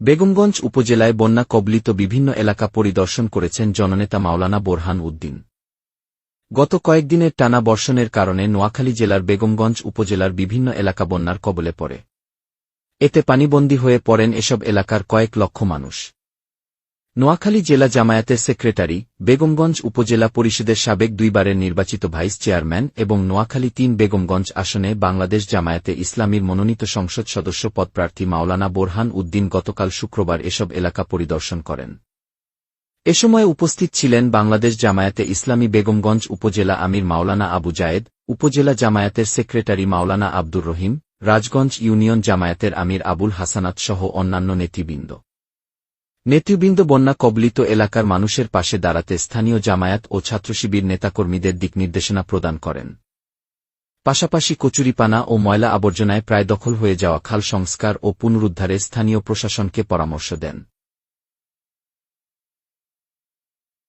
বেগমগঞ্জ উপজেলায় বন্যা কবলিত বিভিন্ন এলাকা পরিদর্শন করেছেন জননেতা মাওলানা বোরহান উদ্দিন। গত কয়েকদিনের টানা বর্ষণের কারণে নোয়াখালী জেলার বেগমগঞ্জ উপজেলার বিভিন্ন এলাকা বন্যার কবলে পড়ে। এতে পানিবন্দী হয়ে পড়েন এসব এলাকার কয়েক লক্ষ মানুষ। নোয়াখালী জেলা জামায়াতের সেক্রেটারি, বেগমগঞ্জ উপজেলা পরিষদের সাবেক দুইবারের নির্বাচিত ভাইস চেয়ারম্যান এবং নোয়াখালী তিন বেগমগঞ্জ আসনে বাংলাদেশ জামায়াতে ইসলামীর মনোনীত সংসদ সদস্য পদপ্রার্থী মাওলানা বোরহান উদ্দিন গতকাল শুক্রবার এসব এলাকা পরিদর্শন করেন। এ সময় উপস্থিত ছিলেন বাংলাদেশ জামায়াতে ইসলামী বেগমগঞ্জ উপজেলা আমির মাওলানা আবু জায়েদ, উপজেলা জামায়াতের সেক্রেটারি মাওলানা আব্দুর রহিম, রাজগঞ্জ ইউনিয়ন জামায়াতের আমির আবুল হাসানাত সহ অন্যান্য নেতৃবৃন্দ। নেতৃবৃন্দ বন্যা কবলিত এলাকার মানুষের পাশে দাঁড়াতে স্থানীয় জামায়াত ও ছাত্রশিবির নেতাকর্মীদের দিক নির্দেশনা প্রদান করেন। পাশাপাশি কচুরিপানা ও ময়লা আবর্জনায় প্রায় দখল হয়ে যাওয়া খাল সংস্কার ও পুনরুদ্ধারে স্থানীয় প্রশাসনকে পরামর্শ দেন।